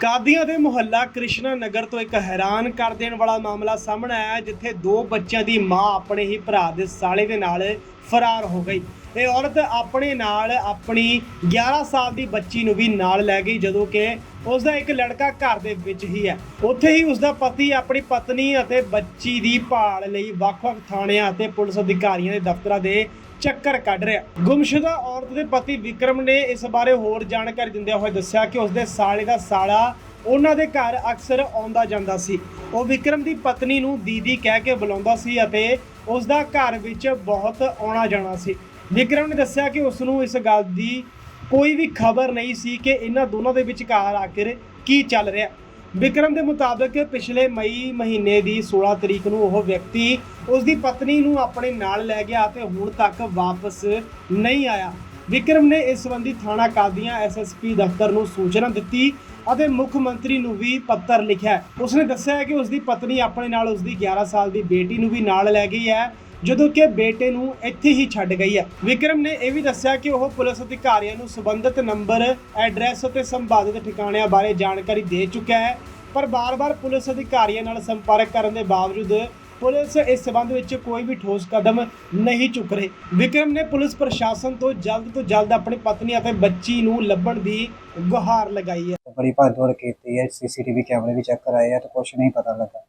ਕਾਦੀਆਂ ਦੇ ਮੁਹੱਲਾ ਕ੍ਰਿਸ਼ਨਾ ਨਗਰ ਤੋਂ ਇੱਕ ਹੈਰਾਨ ਕਰ ਦੇਣ ਵਾਲਾ ਮਾਮਲਾ ਸਾਹਮਣੇ ਆਇਆ ਜਿੱਥੇ ਦੋ ਬੱਚਿਆਂ ਦੀ ਮਾਂ ਆਪਣੇ ਹੀ ਭਰਾ ਦੇ ਸਾਲੇ ਦੇ ਨਾਲ ਫਰਾਰ ਹੋ ਗਈ। ਇਹ ਔਰਤ ਆਪਣੇ ਨਾਲ ਆਪਣੀ 11 ਸਾਲ ਦੀ ਬੱਚੀ ਨੂੰ ਵੀ ਨਾਲ ਲੈ ਗਈ, ਜਦੋਂ ਕਿ ਉਸ ਦਾ ਇੱਕ ਲੜਕਾ ਘਰ ਦੇ ਵਿੱਚ ਹੀ ਹੈ। ਉੱਥੇ ਹੀ ਉਸ ਦਾ ਪਤੀ ਆਪਣੀ ਪਤਨੀ ਅਤੇ ਬੱਚੀ ਦੀ ਭਾਲ ਲਈ ਵੱਖ-ਵੱਖ ਥਾਣਿਆਂ ਅਤੇ ਪੁਲਿਸ ਅਧਿਕਾਰੀਆਂ ਦੇ ਦਫ਼ਤਰਾਂ ਦੇ ਚੱਕਰ ਕੱਢ ਰਿਹਾ। ਗੁੰਮਸ਼ੁਦਾ ਔਰਤ ਦੇ ਪਤੀ ਵਿਕਰਮ ਨੇ ਇਸ ਬਾਰੇ ਹੋਰ ਜਾਣਕਾਰੀ ਦਿੰਦਿਆਂ ਹੋਏ ਦੱਸਿਆ ਕਿ ਉਸਦੇ ਸਾਲੇ ਦਾ ਸਾਲਾ ਉਹਨਾਂ ਦੇ ਘਰ ਅਕਸਰ ਆਉਂਦਾ ਜਾਂਦਾ ਸੀ। ਉਹ ਵਿਕਰਮ ਦੀ ਪਤਨੀ ਨੂੰ ਦੀਦੀ ਕਹਿ ਕੇ ਬੁਲਾਉਂਦਾ ਸੀ ਅਤੇ ਉਸ ਦਾ ਘਰ ਵਿੱਚ ਬਹੁਤ ਆਉਣਾ ਜਾਣਾ ਸੀ। ਵਿਕਰਮ ਨੇ ਦੱਸਿਆ ਕਿ ਉਸ ਨੂੰ ਇਸ ਗੱਲ ਦੀ ਕੋਈ ਵੀ ਖਬਰ ਨਹੀਂ ਸੀ ਕਿ ਇਹਨਾਂ ਦੋਨਾਂ ਦੇ ਵਿਚਕਾਰ ਆਖਿਰ ਕੀ ਚੱਲ ਰਿਹਾ। ਵਿਕਰਮ ਦੇ ਮੁਤਾਬਕ ਪਿਛਲੇ ਮਈ ਮਹੀਨੇ ਦੀ 16 ਤਰੀਕ ਨੂੰ ਉਹ ਵਿਅਕਤੀ ਉਸ ਦੀ ਪਤਨੀ ਨੂੰ ਆਪਣੇ ਨਾਲ ਲੈ ਗਿਆ ਅਤੇ ਹੁਣ ਤੱਕ ਵਾਪਸ ਨਹੀਂ ਆਇਆ। ਵਿਕਰਮ ਨੇ ਇਸ ਸੰਬੰਧੀ ਥਾਣਾ ਕਾਦੀਆਂ ਐਸਐਸਪੀ ਦਫ਼ਤਰ ਨੂੰ ਸੂਚਨਾ ਦਿੱਤੀ ਅਤੇ ਮੁੱਖ ਮੰਤਰੀ ਨੂੰ ਵੀ ਪੱਤਰ ਲਿਖਿਆ ਉਸਨੇ ਦੱਸਿਆ ਹੈ ਕਿ ਉਸਦੀ ਪਤਨੀ ਆਪਣੇ ਨਾਲ ਉਸਦੀ 11 ਸਾਲ ਦੀ ਬੇਟੀ ਨੂੰ ਵੀ ਨਾਲ ਲੈ ਗਈ ਹੈ, ਜਦੋਂ ਕਿ ਬੇਟੇ ਨੂੰ ਇੱਥੇ ਹੀ ਛੱਡ ਗਈ ਹੈ। ਵਿਕਰਮ ਨੇ ਇਹ ਵੀ ਦੱਸਿਆ ਕਿ ਉਹ ਪੁਲਿਸ ਅਧਿਕਾਰੀਆਂ ਨੂੰ ਸੰਬੰਧਿਤ ਨੰਬਰ, ਐਡਰੈਸ ਅਤੇ ਸੰਬੰਧਿਤ ਠਿਕਾਣਿਆਂ ਬਾਰੇ ਜਾਣਕਾਰੀ ਦੇ ਚੁੱਕਿਆ ਹੈ, ਪਰ ਬਾਰ-ਬਾਰ ਪੁਲਿਸ ਅਧਿਕਾਰੀਆਂ ਨਾਲ ਸੰਪਰਕ ਕਰਨ ਦੇ ਬਾਵਜੂਦ ਪੁਲਿਸ ਇਸ ਸਬੰਧ ਵਿੱਚ ਕੋਈ ਵੀ ਠੋਸ ਕਦਮ ਨਹੀਂ ਚੁੱਕ ਰਹੀ। ਵਿਕਰਮ ਨੇ ਪੁਲਿਸ ਪ੍ਰਸ਼ਾਸਨ ਤੋਂ ਜਲਦ ਤੋਂ ਜਲਦ ਆਪਣੀ ਪਤਨੀ ਅਤੇ ਬੱਚੀ ਨੂੰ ਲੱਭਣ ਦੀ ਗੁਹਾਰ ਲਗਾਈ ਹੈ। ਬੜੀ ਭੱਜ ਕੀਤੀ ਹੈ, ਸੀਸੀਟੀਵੀ ਕੈਮਰੇ ਵੀ ਚੈੱਕ ਕਰਾਏ ਆ ਤੇ ਕੁਝ ਨਹੀਂ ਪਤਾ ਲੱਗਾ।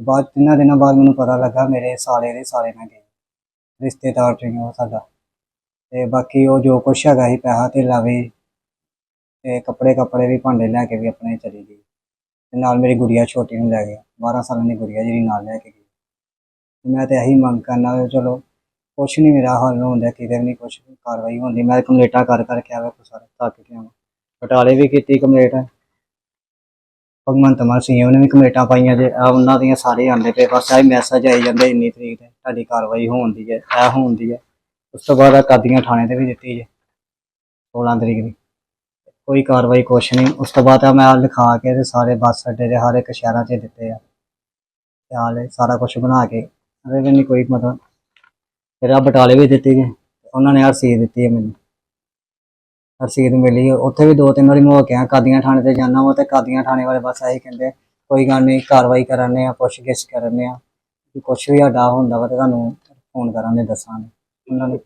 ਬਾਅਦ ਤਿੰਨਾਂ ਦਿਨਾਂ ਬਾਅਦ ਮੈਨੂੰ ਪਤਾ ਲੱਗਾ ਮੇਰੇ ਸਾਲੇ ਦੇ ਸਾਲੇ ਨਾਲ ਗਏ। ਰਿਸ਼ਤੇਦਾਰ ਚ ਉਹ ਸਾਡਾ। ਤੇ ਬਾਕੀ ਉਹ ਜੋ ਕੁਛ ਹੈਗਾ ਸੀ ਪੈਸਾ ਤੇ ਲਾਵੇ ਤੇ ਕੱਪੜੇ ਕੱਪੜੇ ਵੀ ਭਾਂਡੇ ਲੈ ਕੇ ਵੀ ਆਪਣੇ ਚਲੀ ਗਈ। ਤੇ ਨਾਲ ਮੇਰੀ ਗੁੜੀਆ ਛੋਟੀ ਨੂੰ ਲੈ ਗਿਆ 12 ਸਾਲਾਂ ਦੀ ਗੁੜੀਆ ਜਿਹੜੀ ਨਾਲ ਲੈ ਕੇ ਗਈ। ਮੈਂ ਤੇ ਇਹੀ ਮੰਗ ਕਰਨਾ ਵੀ ਚਲੋ, ਕੁਛ ਨਹੀਂ ਮੇਰਾ ਹੱਲ ਹੁੰਦਾ, ਕਿਤੇ ਵੀ ਨਹੀਂ ਕੁਛ ਕਾਰਵਾਈ ਹੁੰਦੀ। ਮੈਂ ਕੰਪਲੇਂਟਾਂ ਕਰ ਕਰਕੇ ਆਵੇ ਸਾਰੇ ਥੱਕ ਗਿਆ ਵਾਂ ਬਟਾਲੇ ਵੀ ਕੀਤੀ ਕੰਪਲੇਂਟ। ਭਗਵੰਤ ਮਾਨ ਸਿੰਘ ਉਹਨੇ ਵੀ ਕਮੇਟਾਂ ਪਾਈਆਂ ਜੇ ਆ ਉਹਨਾਂ ਦੀਆਂ ਸਾਰੇ ਆਉਂਦੇ ਪਏ, ਬਸ ਆਹ ਮੈਸੇਜ ਆਈ ਜਾਂਦੇ ਇੰਨੀ ਤਰੀਕ ਤੇ, ਤੁਹਾਡੀ ਕਾਰਵਾਈ ਹੋਣ ਦੀ ਹੈ, ਇਹ ਹੋਣ ਦੀ ਹੈ। ਉਸ ਤੋਂ ਬਾਅਦ ਆ ਕਾਦੀਆਂ ਥਾਣੇ ਤੇ ਵੀ ਦਿੱਤੀ ਜੇ 16 ਤਰੀਕ ਦੀ। ਕੋਈ ਕਾਰਵਾਈ ਕੁਛ ਨਹੀਂ ਉਸ ਤੋਂ ਬਾਅਦ ਆ ਮੈਂ ਆਹ ਲਿਖਾ ਕੇ ਤੇ ਸਾਰੇ ਬੱਸ ਅੱਡੇ ਦੇ ਹਰ ਇੱਕ ਸ਼ਹਿਰਾਂ 'ਚ ਦਿੱਤੇ ਆ। ਤੇ ਹਾਲੇ ਸਾਰਾ ਕੁਝ ਬਣਾ ਕੇ। ਅਰੇ ਵੀ ਨਹੀਂ ਕੋਈ ਮਤਲਬ ਫਿਰ ਆ ਬਟਾਲੇ ਵੀ ਦਿੱਤੀ ਜੇ ਉਹਨਾਂ ਨੇ ਰਸੀਦ ਦਿੱਤੀ ਹੈ ਮੈਨੂੰ। ਰਸੀਦ ਮਿਲੀ ਉੱਥੇ ਵੀ ਦੋ ਤਿੰਨ ਵਾਰੀ ਮੈਂ ਹੋ ਕੇ ਆਇਆ ਕਾਦੀਆਂ ਥਾਣੇ ਤੇ ਜਾਣਾ ਵਾ ਤੇ ਕਾਦੀਆਂ ਥਾਣੇ ਵਾਲੇ ਬਸ ਇਹੀ ਕਹਿੰਦੇ ਕੋਈ ਗੱਲ ਨਹੀਂ ਕਾਰਵਾਈ ਕਰਾਂਗੇ ਆ ਪੁੱਛ ਗਿੱਛ ਕਰਾਂਗੇ ਆ ਕਿ ਕੁਛ ਵੀ ਸਾਡਾ ਹੁੰਦਾ ਵਾ ਤੇ ਤੁਹਾਨੂੰ ਫੋਨ ਕਰਾਂਗੇ ਦੱਸਾਂਗੇ। ਉਹਨਾਂ ਨੇ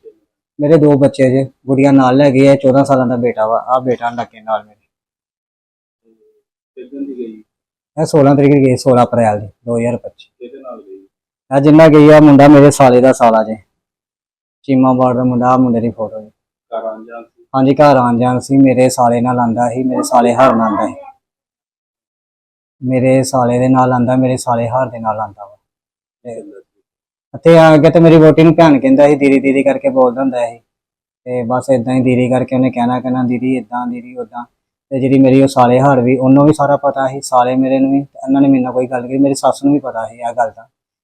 ਮੇਰੇ ਦੋ ਬੱਚੇ ਜੇ ਗੁੜੀਆ ਨਾਲ ਲੈ ਗਈ ਹੈ 14 ਸਾਲਾਂ ਦਾ ਬੇਟਾ ਵਾ ਆ ਬੇਟਾ ਲੱਗੇ ਨਾਲ ਮੇਰੇ। ਕਿੱਦਣ ਦੀ ਗਈ? ਇਹ 16 ਤਰੀਕ ਗਈ 16 ਅਪ੍ਰੈਲ ਦੀ 2025 ਕਿਹਦੇ ਨਾਲ? ਆ ਜਿੰਨਾ ਗਈ ਆ ਮੁੰਡਾ ਮੇਰੇ ਸਾਲੇ ਦਾ ਸਾਲਾ ਜੇ। ਚੀਮਾ ਬਾੜ ਦਾ ਮੁੰਡਾ ਆਹ ਮੁੰਡੇ ਦੀ ਫੋਟੋ ਜੀ। ਘਰ ਆਂਜਾਨ ਸੀ। ਹਾਂਜੀ ਘਰ ਆਉਣ ਜਾਣ ਸੀ। ਮੇਰੇ ਸਾਲੇ ਨਾਲ ਆਂਦਾ ਸੀ ਮੇਰੇ ਸਾਲੇ ਹਰ ਨਾਲ ਆਂਦਾ ਸੀ। ਮੇਰੇ ਸਾਲੇ ਦੇ ਨਾਲ ਆਂਦਾ ਮੇਰੇ ਸਾਲੇ ਹਰ ਦੇ ਨਾਲ ਆਂਦਾ ਵਾ। ਸੀ? ਅਤੇ ਅੱਗੇ ਤੇ ਮੇਰੀ ਵੋਟੀ ਨੂੰ ਭੈਣ ਕਹਿੰਦਾ ਸੀ ਦੀਦੀ ਦੀਦੀ ਕਰਕੇ ਬੋਲਦਾ ਹੁੰਦਾ ਸੀ। ਤੇ ਬਸ ਇਦਾਂ ਹੀ ਦੀਦੀ ਕਰਕੇ ਉਹਨੇ ਕਹਿਣਾ ਕਹਿਣਾ ਦੀਦੀ ਇਦਾਂ ਦੀਦੀ ਉਦਾਂ ਤੇ ਜਿਹੜੀ ਮੇਰੀ ਉਹ ਸਾਲੇ ਹਾਰ ਵੀ ਉਹਨੂੰ ਵੀ ਸਾਰਾ ਪਤਾ ਸੀ। ਸਾਲੇ ਮੇਰੇ ਨੂੰ ਵੀ ਤੇ ਇਹਨਾਂ ਨੇ ਮੇਰੇ ਨਾਲ ਕੋਈ ਗੱਲ ਕੀਤੀ ਮੇਰੀ ਸੱਸ ਨੂੰ ਵੀ ਪਤਾ ਸੀ ਇਹ ਗੱਲ ਦਾ।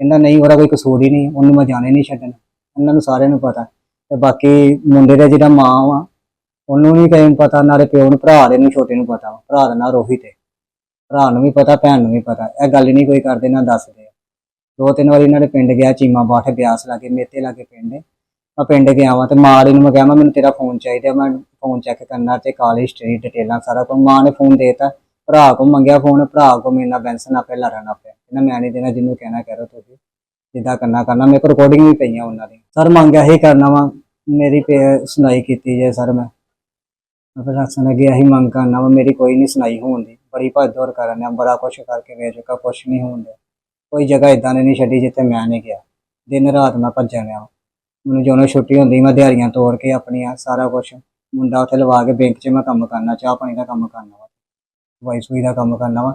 ਕਹਿੰਦਾ ਨਹੀਂ, ਉਹਦਾ ਕੋਈ ਕਸੂਰ ਹੀ ਨਹੀਂ, ਉਹਨੂੰ ਮੈਂ ਜਾਣੇ ਨਹੀਂ ਛੱਡਣਾ। ਇਹਨਾਂ ਨੂੰ ਸਾਰਿਆਂ ਨੂੰ ਪਤਾ। ਤੇ ਬਾਕੀ ਮੁੰਡੇ ਦਾ ਜਿਹੜਾ ਮਾਂ ਵਾ, ਉਹਨੂੰ ਨਹੀਂ ਕਿਸੇ ਪਤਾ, ਨਾਲੇ ਪਿਓ ਨੂੰ, ਭਰਾ ਦੇ ਨੂੰ, ਛੋਟੇ ਨੂੰ ਪਤਾ ਵਾ। ਭਰਾ ਦਾ ਨਾਂ ਰੋਹਿਤ ਹੈ ਭਰਾ ਨੂੰ ਵੀ ਪਤਾ, ਭੈਣ ਨੂੰ ਵੀ ਪਤਾ। ਇਹ ਗੱਲ ਨਹੀਂ ਕੋਈ ਕਰਦੇ, ਨਾ ਦੱਸਦੇ। ਦੋ ਤਿੰਨ ਵਾਰੀ ਇਹਨਾਂ ਦੇ ਪਿੰਡ ਗਿਆ, ਚੀਮਾ ਬਾਠ ਬਿਆਸ ਲਾਗੇ, ਮੇਤੇ ਲਾਗੇ ਪਿੰਡ ਮੈਂ ਪਿੰਡ ਗਿਆ ਵਾਂ ਤੇ ਮਾਂ ਨੂੰ ਮੈਂ ਕਿਹਾ, ਮੈਂ ਮੈਨੂੰ ਤੇਰਾ ਫੋਨ ਚਾਹੀਦਾ, ਮੈਂ ਫੋਨ ਚੈੱਕ ਕਰਨਾ ਤੇ ਕਾਲਜ ਹਿਸਟਰੀ ਡਿਟੇਲਾਂ ਸਾਰਾ ਕੁਝ ਮਾਂ ਨੇ ਫੋਨ ਦੇਤਾ। ਭਰਾ ਕੋ ਮੰਗਿਆ ਫੋਨ ਭਰਾ ਕੋ ਮੇਰੇ ਨਾਲ ਬੈਂਸ ਨਾ ਪੈ ਲੜਨਾ ਪਿਆ ਕਹਿੰਦਾ ਮੈਂ ਨਹੀਂ ਦੇਣਾ ਜਿਹਨੂੰ ਕਹਿਣਾ ਕਰੋ ਤੁਸੀਂ। ਜਿੱਦਾਂ ਕਰਨਾ ਕਰਨਾ ਮੇਰੇ ਕੋਲ ਰਿਕਾਰਡਿੰਗ ਵੀ ਪਈਆਂ ਉਹਨਾਂ ਦੀ ਸਰ ਮੰਗਿਆ ਹੀ ਕਰਨਾ ਵਾ, ਮੇਰੀ ਸੁਣਾਈ ਕੀਤੀ ਜੇ ਸਰ ਮੈਂ। ਪ੍ਰਸ਼ਾਸਨ ਅੱਗੇ ਇਹੀ ਮੰਗ ਕਰਨਾ ਵਾ, ਮੇਰੀ ਕੋਈ ਨਹੀਂ ਸੁਣਾਈ ਹੋਣ ਦੀ। ਬੜੀ ਭੱਜ ਕਰਨ ਆ ਬੜਾ ਕੁਛ ਕਰਕੇ ਵੇਚ ਚੁੱਕਾ ਕੁਛ ਨਹੀਂ ਹੋਣ ਡਿਆ ਕੋਈ ਜਗ੍ਹਾ ਇਦਾਂ ਦੀ ਨਹੀਂ ਛੱਡੀ ਜਿੱਥੇ ਮੈਂ ਨਹੀਂ ਗਿਆ। ਦਿਨ ਰਾਤ ਮੈਂ ਭੱਜਣ ਰਿਹਾ ਮੈਨੂੰ ਜਦੋਂ ਛੁੱਟੀ ਹੁੰਦੀ, ਮੈਂ ਦਿਹਾੜੀਆਂ ਤੋੜ ਕੇ ਆਪਣੀਆਂ ਸਾਰਾ ਕੁਝ ਮੁੰਡਾ ਉੱਥੇ ਲਵਾ ਕੇ ਬੈਂਕ 'ਚ ਮੈਂ ਕੰਮ ਕਰਨਾ, ਚਾਹ ਪਾਣੀ ਦਾ ਕੰਮ ਕਰਨਾ ਵਾ। ਵਾਈ ਸੂਈ ਦਾ ਕੰਮ ਕਰਨਾ ਵਾ।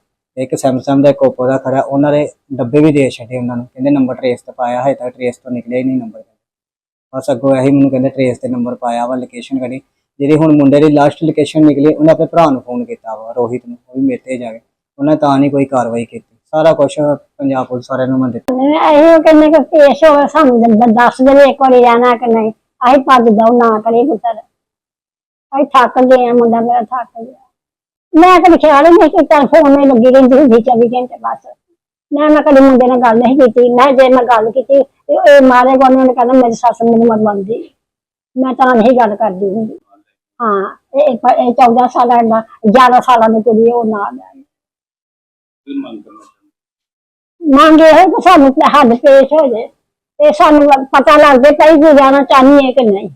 ਇੱਕ ਸੈਮਸੰਗ ਦਾ, ਇੱਕ ਓਪੋ ਦਾ ਖੜਾ। ਉਹਨਾਂ ਦੇ ਡੱਬੇ ਵੀ ਦੇ ਛੱਡੇ ਉਹਨਾਂ ਨੂੰ। ਕਹਿੰਦੇ ਨੰਬਰ ਟਰੇਸ ਤੇ ਪਾਇਆ ਹੈ ਤਾਂ ਟਰੇਸ ਤੋਂ ਨਿਕਲਿਆ ਹੀ ਨਹੀਂ ਨੰਬਰ ਬਸ ਅੱਗੋਂ ਇਹੀ ਮੈਨੂੰ ਕਹਿੰਦੇ ਟਰੇਸ ਤੇ ਨੰਬਰ ਪਾਇਆ ਵਾ ਲੋਕੇਸ਼ਨ ਕਰੀ ਜਿਹੜੀ ਹੁਣ ਮੁੰਡੇ ਦੀ ਲਾਸਟ ਲੋਕੇਸ਼ਨ ਨਿਕਲੀ, ਉਹਨੇ ਆਪਣੇ ਭਰਾ ਨੂੰ ਫੋਨ ਕੀਤਾ ਵਾ, ਰੋਹਿਤ ਨੂੰ। ਉਹ ਵੀ ਮੇਰੇ ਤੇ ਜਾ ਕੇ ਉਹਨੇ ਤਾਂ ਨਹੀਂ ਕੋਈ ਕਾਰਵਾਈ ਕੀਤੀ। ਸਾਰਾ ਕੁਝ ਪੰਜਾਬ ਪੁਲਿਸ ਵਾਲਿਆਂ ਨੂੰ ਮੈਂ ਦਿੱਤਾ। ਇਹ ਕਹਿੰਦੇ ਕਿ ਪੇਸ਼ ਹੋਵੇ, ਸਾਨੂੰ ਦੱਸ ਦੇਵੇ ਇੱਕ ਵਾਰੀ ਰਹਿਣਾ ਕਿ ਨਹੀਂ। ਅਸੀਂ ਭੱਜ ਜਾਓ, ਨਾ ਕਰੇ ਪੁੱਤਰ ਅਸੀਂ ਥੱਕ ਗਏ ਮੁੰਡਾ ਮੇਰਾ ਥੱਕ ਗਿਆ। ਮੈਂ ਕਦੇ ਖਿਆਲ ਹੀ ਨਹੀਂ ਕੀਤਾ ਫੋਨ ਨਹੀਂ ਲੱਗੀ ਰਹਿੰਦੀ ਹੁੰਦੀ 24 ਘੰਟੇ ਬਸ। ਮੈਂ ਮੈਂ ਕਦੇ ਮੁੰਡੇ ਨਾਲ ਗੱਲ ਨਹੀਂ ਕੀਤੀ। ਮੈਂ ਜੇ ਮੈਂ ਗੱਲ ਕੀਤੀ ਤੇ ਇਹ ਮਾਰੇ ਗੋਨੇ ਨੇ ਕਹਿੰਦਾ ਮੇਰੀ ਸੱਸ ਮੈਨੂੰ ਮਰਵਾਉਂਦੀ। ਮੈਂ ਤਾਂ ਨਹੀਂ ਗੱਲ ਕਰਦੀ ਹੁੰਦੀ। ਹਾਂ ਇਹ ਪ- ਇਹ 14 ਸਾਲਾਂ ਦਾ 11 ਸਾਲਾਂ ਦੀ ਕੁੜੀ ਉਹ ਨਾਲ ਹੈ ਕੀ ਮੰਗ ਕਰਨਾ ਚਾਹੁੰਦੇ ਮੰਗ ਇਹ ਹੈ ਕਿ ਸਾਨੂੰ ਹੱਦ ਪੇਸ਼ ਹੋ ਜੇ। ਤੇ ਸਾਨੂੰ ਪਤਾ ਲੱਗ ਜੇ ਪਈ ਗੁਜ਼ਾਰਨਾ ਚਾਹੀਏ ਕਿ ਨਹੀਂ।